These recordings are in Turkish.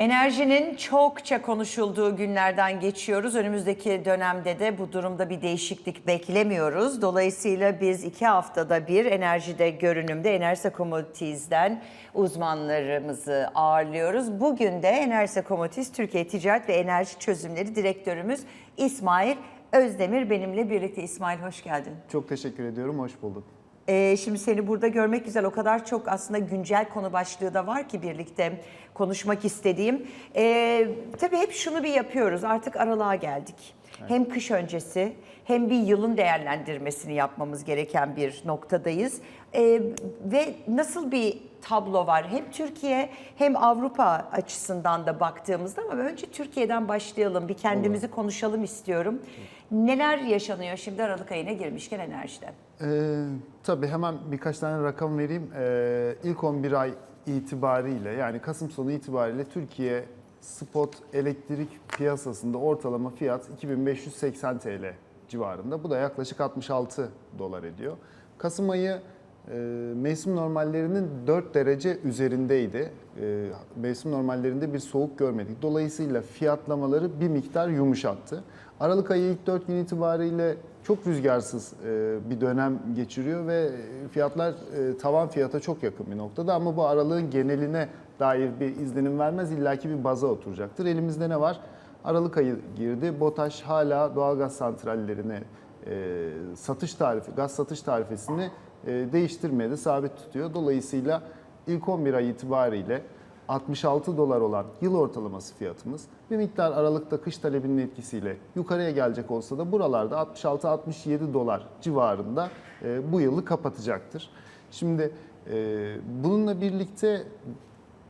Enerjinin çokça konuşulduğu günlerden geçiyoruz. Önümüzdeki dönemde de bu durumda bir değişiklik beklemiyoruz. Dolayısıyla biz iki haftada bir enerjide görünümde Enerjisa Commodities'den uzmanlarımızı ağırlıyoruz. Bugün de Enerjisa Commodities Türkiye Ticaret ve Enerji Çözümleri Direktörümüz İsmail Özdemir benimle birlikte. İsmail hoş geldin. Çok teşekkür ediyorum, hoş bulduk. Ee, şimdi seni burada görmek güzel. O kadar çok aslında güncel konu başlığı da var ki birlikte konuşmak istediğim. Ee, tabii hep şunu bir yapıyoruz. Artık aralığa geldik. Hem kış öncesi hem bir yılın değerlendirmesini yapmamız gereken bir noktadayız. Ee, ve nasıl bir tablo var? Hem Türkiye hem Avrupa açısından da baktığımızda ama önce Türkiye'den başlayalım. Bir kendimizi konuşalım istiyorum. Neler yaşanıyor şimdi Aralık ayına girmişken enerjiden? Ee, tabii hemen birkaç tane rakam vereyim. Ee, ilk 11 ay itibariyle yani Kasım sonu itibariyle Türkiye spot elektrik piyasasında ortalama fiyat 2580 TL civarında. Bu da yaklaşık 66 dolar ediyor. Kasım ayı e, mevsim normallerinin 4 derece üzerindeydi. E, mevsim normallerinde bir soğuk görmedik. Dolayısıyla fiyatlamaları bir miktar yumuşattı. Aralık ayı ilk 4 gün itibariyle çok rüzgarsız e, bir dönem geçiriyor ve fiyatlar e, tavan fiyata çok yakın bir noktada ama bu aralığın geneline dair bir izlenim vermez. illaki bir baza oturacaktır. Elimizde ne var? Aralık ayı girdi. BOTAŞ hala doğalgaz santrallerine e, satış tarifi, gaz satış tarifesini değiştirmedi, sabit tutuyor. Dolayısıyla ilk 11 ay itibariyle 66 dolar olan yıl ortalaması fiyatımız bir miktar aralıkta kış talebinin etkisiyle yukarıya gelecek olsa da buralarda 66-67 dolar civarında e, bu yılı kapatacaktır. Şimdi e, bununla birlikte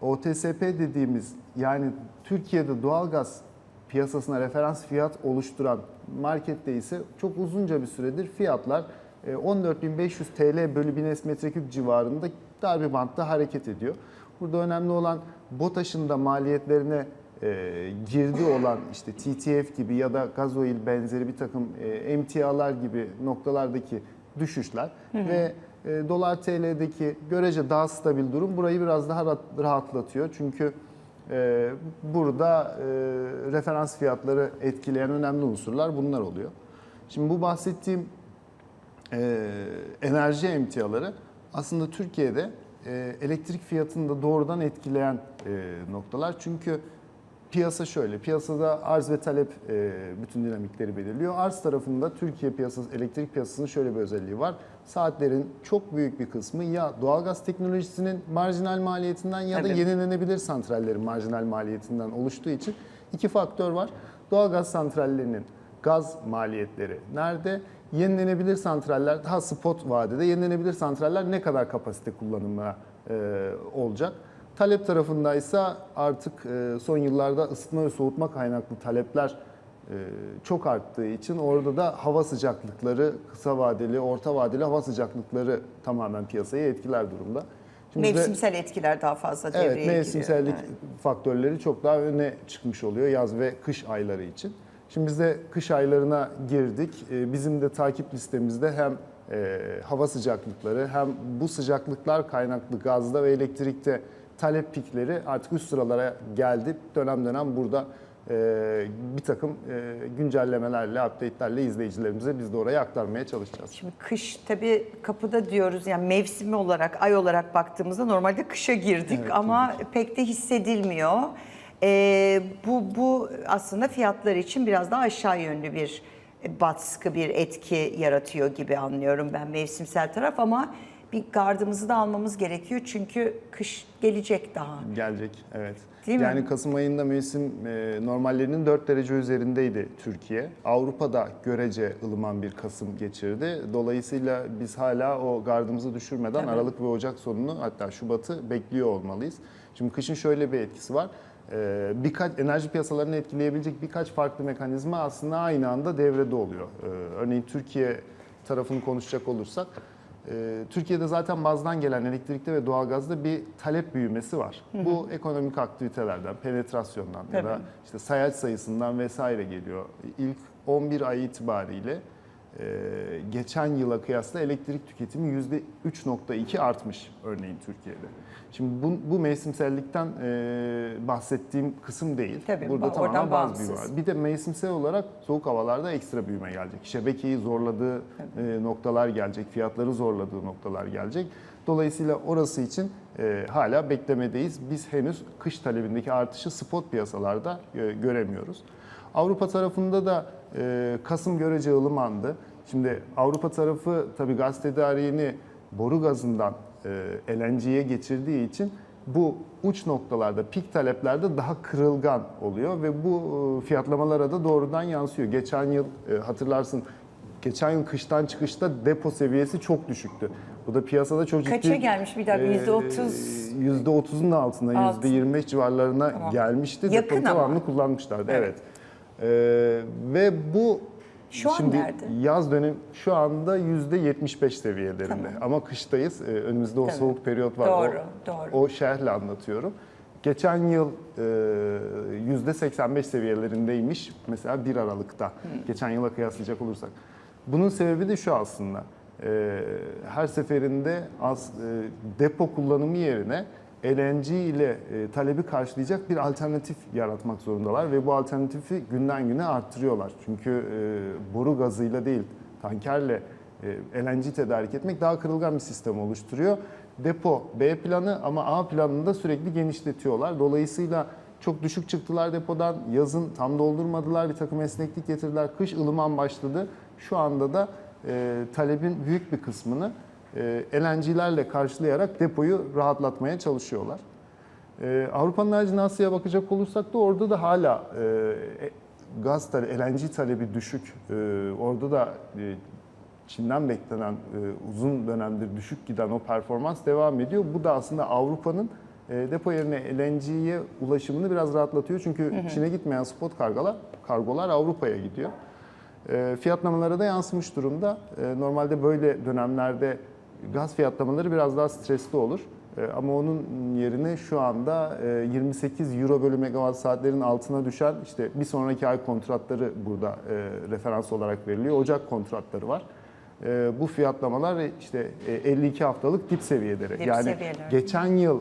OTSP dediğimiz yani Türkiye'de doğalgaz piyasasına referans fiyat oluşturan markette ise çok uzunca bir süredir fiyatlar e, 14.500 TL bölü 1000 metreküp civarında dar bir bantta hareket ediyor. Burada önemli olan BOTAŞ'ın da maliyetlerine e, girdi olan işte TTF gibi ya da gazoil benzeri bir takım e, emtialar gibi noktalardaki düşüşler ve e, dolar TL'deki görece daha stabil durum burayı biraz daha rahat- rahatlatıyor. Çünkü e, burada e, referans fiyatları etkileyen önemli unsurlar bunlar oluyor. Şimdi bu bahsettiğim e, enerji emtiaları aslında Türkiye'de e, elektrik fiyatını da doğrudan etkileyen e, noktalar. Çünkü piyasa şöyle, piyasada arz ve talep e, bütün dinamikleri belirliyor. Arz tarafında Türkiye piyasası, elektrik piyasasının şöyle bir özelliği var. Saatlerin çok büyük bir kısmı ya doğalgaz teknolojisinin marjinal maliyetinden ya da Tabii. yenilenebilir santrallerin marjinal maliyetinden oluştuğu için iki faktör var. Doğalgaz santrallerinin gaz maliyetleri nerede? Yenilenebilir santraller daha spot vadede yenilenebilir santraller ne kadar kapasite kullanımına e, olacak? Talep tarafındaysa artık e, son yıllarda ısıtma ve soğutma kaynaklı talepler e, çok arttığı için orada da hava sıcaklıkları kısa vadeli, orta vadeli hava sıcaklıkları tamamen piyasayı etkiler durumda. Şimdi Mevsimsel etkiler daha fazla devreye Evet, giriyor. mevsimsellik Evet. faktörleri çok daha öne çıkmış oluyor yaz ve kış ayları için. Şimdi biz de kış aylarına girdik. Ee, Bizim de takip listemizde hem e, hava sıcaklıkları hem bu sıcaklıklar kaynaklı gazda ve elektrikte talep pikleri artık üst sıralara geldi. Dönem dönem burada e, bir takım e, güncellemelerle, update'lerle izleyicilerimize biz de oraya aktarmaya çalışacağız. Şimdi kış tabii kapıda diyoruz yani mevsimi olarak, ay olarak baktığımızda normalde kışa girdik Evet, ama pek de hissedilmiyor. Ee, bu, bu aslında fiyatlar için biraz daha aşağı yönlü bir baskı, bir etki yaratıyor gibi anlıyorum ben mevsimsel taraf ama bir gardımızı da almamız gerekiyor çünkü kış gelecek daha. Gelecek, evet. Değil mi? yani Kasım ayında mevsim e, normallerinin 4 derece üzerindeydi Türkiye. Avrupa'da görece ılıman bir Kasım geçirdi. Dolayısıyla biz hala o gardımızı düşürmeden Tabii. Aralık ve Ocak sonunu hatta Şubat'ı bekliyor olmalıyız. Şimdi kışın şöyle bir etkisi var. E, birkaç enerji piyasalarını etkileyebilecek birkaç farklı mekanizma aslında aynı anda devrede oluyor. E, örneğin Türkiye tarafını konuşacak olursak ee, Türkiye'de zaten bazdan gelen elektrikte ve doğalgazda bir talep büyümesi var. Bu ekonomik aktivitelerden, penetrasyondan ya da işte sayaç sayısından vesaire geliyor. İlk 11 ay itibariyle e, geçen yıla kıyasla elektrik tüketimi %3.2 artmış örneğin Türkiye'de. Şimdi bu, bu mevsimsellikten e, bahsettiğim kısım değil. Tabii, Burada tamamen baz bir bağımsız. var. Bir de mevsimsel olarak soğuk havalarda ekstra büyüme gelecek. Şebekeyi zorladığı e, noktalar gelecek, fiyatları zorladığı noktalar gelecek. Dolayısıyla orası için e, hala beklemedeyiz. Biz henüz kış talebindeki artışı spot piyasalarda e, göremiyoruz. Avrupa tarafında da e, Kasım görece ılımandı. Şimdi Avrupa tarafı tabii gaz tedariğini boru gazından e, LNG'ye geçirdiği için bu uç noktalarda, pik taleplerde daha kırılgan oluyor ve bu e, fiyatlamalara da doğrudan yansıyor. Geçen yıl e, hatırlarsın geçen yıl kıştan çıkışta depo seviyesi çok düşüktü. Bu da piyasada çok ciddi... Kaça gelmiş bir dakika? e, Yüzde otuz. %30'un da altında, Altı. %25 civarlarına Tamam. gelmişti. Yakın Depoyu ama. kullanmışlardı. Evet. Evet. Ee, ve bu Şu an şimdi nerede? yaz dönem şu anda %75 seviyelerinde. Tamam. Ama kıştayız. Ee, önümüzde o Tabii. soğuk periyot var. Doğru, o, doğru. O şerhle anlatıyorum. Geçen yıl e, %85 seviyelerindeymiş mesela 1 Aralık'ta. Geçen yıla kıyaslayacak olursak. Bunun sebebi de şu aslında. E, her seferinde az e, depo kullanımı yerine LNG ile e, talebi karşılayacak bir alternatif yaratmak zorundalar ve bu alternatifi günden güne arttırıyorlar. Çünkü e, boru gazıyla değil, tankerle e, LNG tedarik etmek daha kırılgan bir sistem oluşturuyor. Depo B planı ama A planını da sürekli genişletiyorlar. Dolayısıyla çok düşük çıktılar depodan. Yazın tam doldurmadılar. Bir takım esneklik getirdiler. Kış ılıman başladı. Şu anda da e, talebin büyük bir kısmını LNG'lerle karşılayarak depoyu rahatlatmaya çalışıyorlar. E, Avrupa'nın haricinde Asya'ya bakacak olursak da orada da hala e, e, gaz talebi, LNG talebi düşük. E, orada da e, Çin'den beklenen e, uzun dönemdir düşük giden o performans devam ediyor. Bu da aslında Avrupa'nın e, depo yerine LNG'ye ulaşımını biraz rahatlatıyor. Çünkü Çin'e gitmeyen spot kargolar, kargolar Avrupa'ya gidiyor. E, fiyatlamalara da yansımış durumda. E, normalde böyle dönemlerde gaz fiyatlamaları biraz daha stresli olur. E, ama onun yerine şu anda e, 28 euro bölü megawatt saatlerin altına düşen işte bir sonraki ay kontratları burada e, referans olarak veriliyor. Ocak kontratları var. E, bu fiyatlamalar işte e, 52 haftalık dip seviyeleri. Dip yani seviyeler. geçen yıl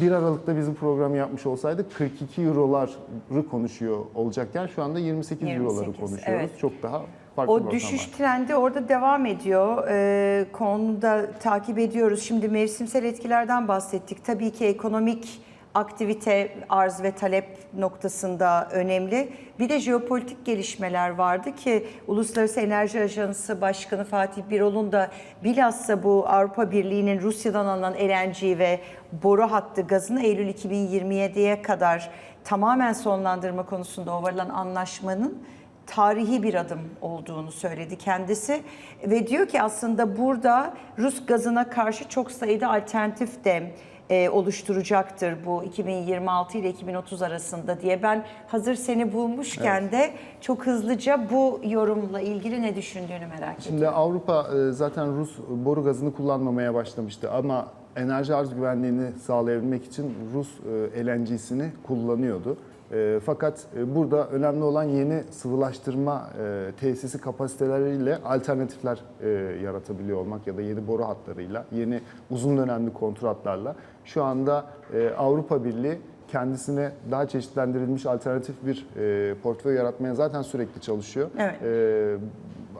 e, 1 Aralık'ta bizim programı yapmış olsaydık 42 euroları konuşuyor olacakken şu anda 28, euroları 28, konuşuyoruz. evet. Çok daha farklı bir O rakam düşüş var. trendi orada devam ediyor. Ee, konuda takip ediyoruz. Şimdi mevsimsel etkilerden bahsettik. Tabii ki ekonomik aktivite, arz ve talep noktasında önemli. Bir de jeopolitik gelişmeler vardı ki Uluslararası Enerji Ajansı Başkanı Fatih Birol'un da bilhassa bu Avrupa Birliği'nin Rusya'dan alınan LNG ve boru hattı gazını Eylül 2027'ye kadar tamamen sonlandırma konusunda o varılan anlaşmanın tarihi bir adım olduğunu söyledi kendisi ve diyor ki aslında burada Rus gazına karşı çok sayıda alternatif de e, oluşturacaktır bu 2026 ile 2030 arasında diye. Ben hazır seni bulmuşken de çok hızlıca bu yorumla ilgili ne düşündüğünü merak ediyorum. Şimdi Avrupa e, zaten Rus boru gazını kullanmamaya başlamıştı ama enerji arz güvenliğini sağlayabilmek için Rus e, LNG'sini kullanıyordu. E, Fakat e, burada önemli olan yeni sıvılaştırma e, tesisi kapasiteleriyle alternatifler e, yaratabiliyor olmak ya da yeni boru hatlarıyla, yeni uzun dönemli kontratlarla. Şu anda e, Avrupa Birliği kendisine daha çeşitlendirilmiş alternatif bir e, portföy yaratmaya zaten sürekli çalışıyor. Evet. E,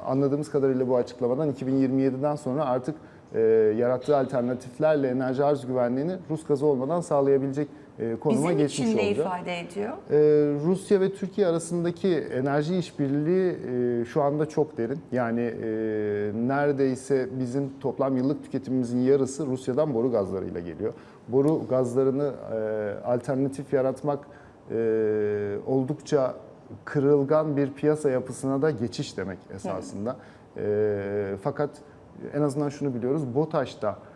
anladığımız kadarıyla bu açıklamadan 2027'den sonra artık e, yarattığı alternatiflerle enerji arz güvenliğini Rus gazı olmadan sağlayabilecek konuma Bizim geçmiş için ne olacak. ifade ediyor? Ee, Rusya ve Türkiye arasındaki enerji işbirliği e, şu anda çok derin. Yani e, neredeyse bizim toplam yıllık tüketimimizin yarısı Rusya'dan boru gazlarıyla geliyor. Boru gazlarını e, alternatif yaratmak e, oldukça kırılgan bir piyasa yapısına da geçiş demek esasında. E, fakat en azından şunu biliyoruz. BOTAŞ'ta e,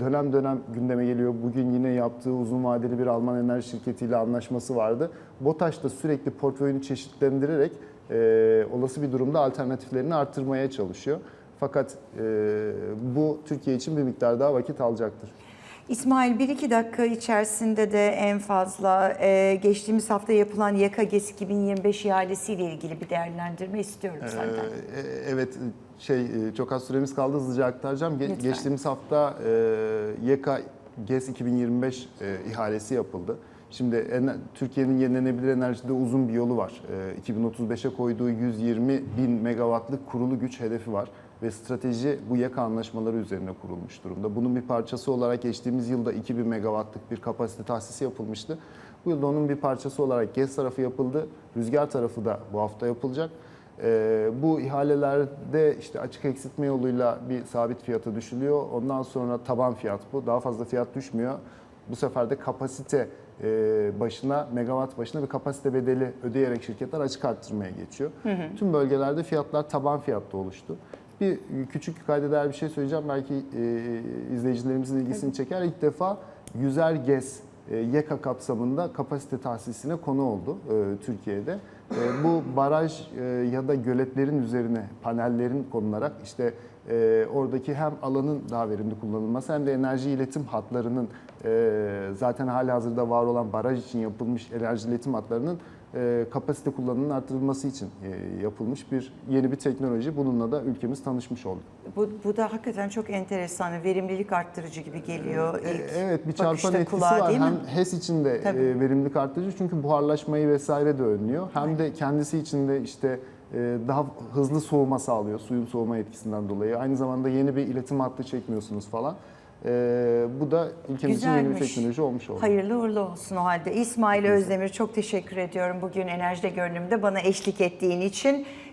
dönem dönem gündeme geliyor. Bugün yine yaptığı uzun vadeli bir Alman enerji şirketiyle anlaşması vardı. BOTAŞ da sürekli portföyünü çeşitlendirerek e, olası bir durumda alternatiflerini artırmaya çalışıyor. Fakat e, bu Türkiye için bir miktar daha vakit alacaktır. İsmail bir iki dakika içerisinde de en fazla e, geçtiğimiz hafta yapılan YAKA GES 2025 ihalesiyle ilgili bir değerlendirme istiyorum senden. Ee, e- evet şey e, çok az süremiz kaldı hızlıca aktaracağım. Ge- Lütfen. geçtiğimiz hafta e, YK GES 2025 e, ihalesi yapıldı. Şimdi Türkiye'nin yenilenebilir enerjide uzun bir yolu var. E, 2035'e koyduğu 120 bin megawattlık kurulu güç hedefi var ve strateji bu YK anlaşmaları üzerine kurulmuş durumda. Bunun bir parçası olarak geçtiğimiz yılda 2000 megawattlık bir kapasite tahsisi yapılmıştı. Bu yılda onun bir parçası olarak GES tarafı yapıldı. Rüzgar tarafı da bu hafta yapılacak. Ee, bu ihalelerde işte açık eksiltme yoluyla bir sabit fiyata düşülüyor. Ondan sonra taban fiyat bu. Daha fazla fiyat düşmüyor. Bu sefer de kapasite e, başına, megawatt başına bir kapasite bedeli ödeyerek şirketler açık arttırmaya geçiyor. Tüm bölgelerde fiyatlar taban fiyatta oluştu. Bir küçük kayda değer bir şey söyleyeceğim. Belki e, izleyicilerimizin ilgisini çeker. İlk defa yüzer GES e, YEKA kapsamında kapasite tahsisine konu oldu e, Türkiye'de. E, bu baraj e, ya da göletlerin üzerine panellerin konularak işte e, oradaki hem alanın daha verimli kullanılması hem de enerji iletim hatlarının e, zaten hali hazırda var olan baraj için yapılmış enerji iletim hatlarının e, kapasite kullanımının artırılması için e, yapılmış bir yeni bir teknoloji. Bununla da ülkemiz tanışmış oldu. Bu, bu da hakikaten çok enteresan, verimlilik arttırıcı gibi geliyor E, ilk Evet bir çarpan etkisi kulağa, var. Hem HES için de Tabii. e, verimlilik arttırıcı çünkü buharlaşmayı vesaire de önlüyor. Hem de kendisi için de işte daha hızlı soğuma sağlıyor suyun soğuma etkisinden dolayı. Aynı zamanda yeni bir iletim hattı çekmiyorsunuz falan. E, bu da ülkemiz için yeni bir teknoloji olmuş oldu. Hayırlı uğurlu olsun o halde. İsmail Özdemir çok teşekkür ediyorum bugün Enerjide Görünüm'de bana eşlik ettiğin için.